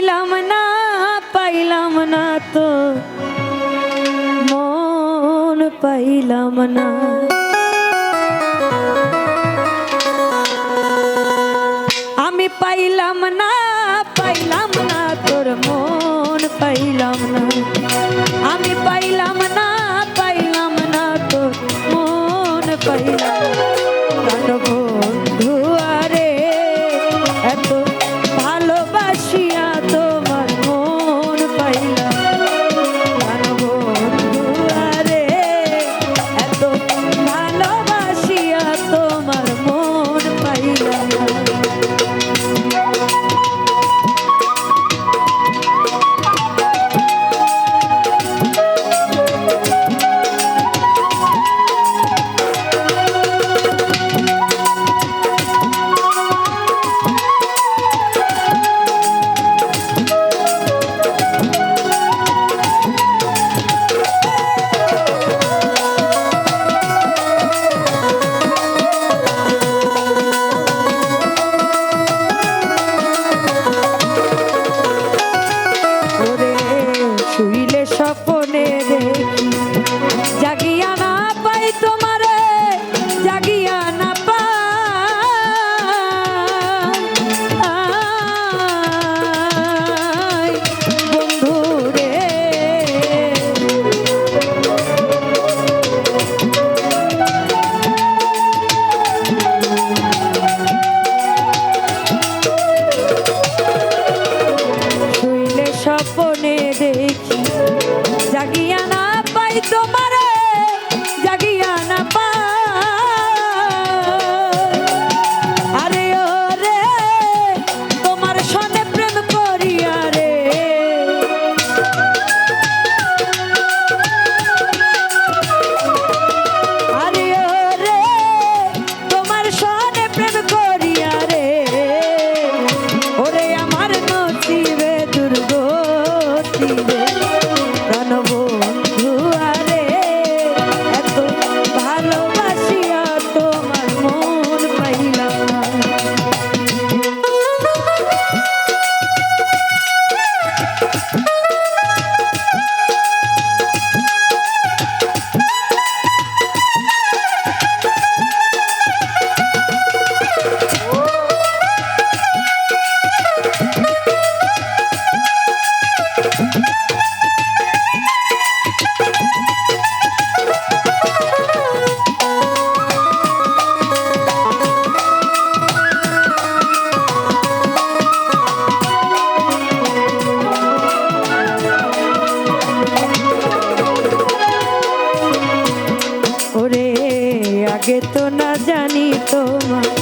পাইলাম না পাইলাম না তো মন পাইলাম না আগে তো না জানি তোমার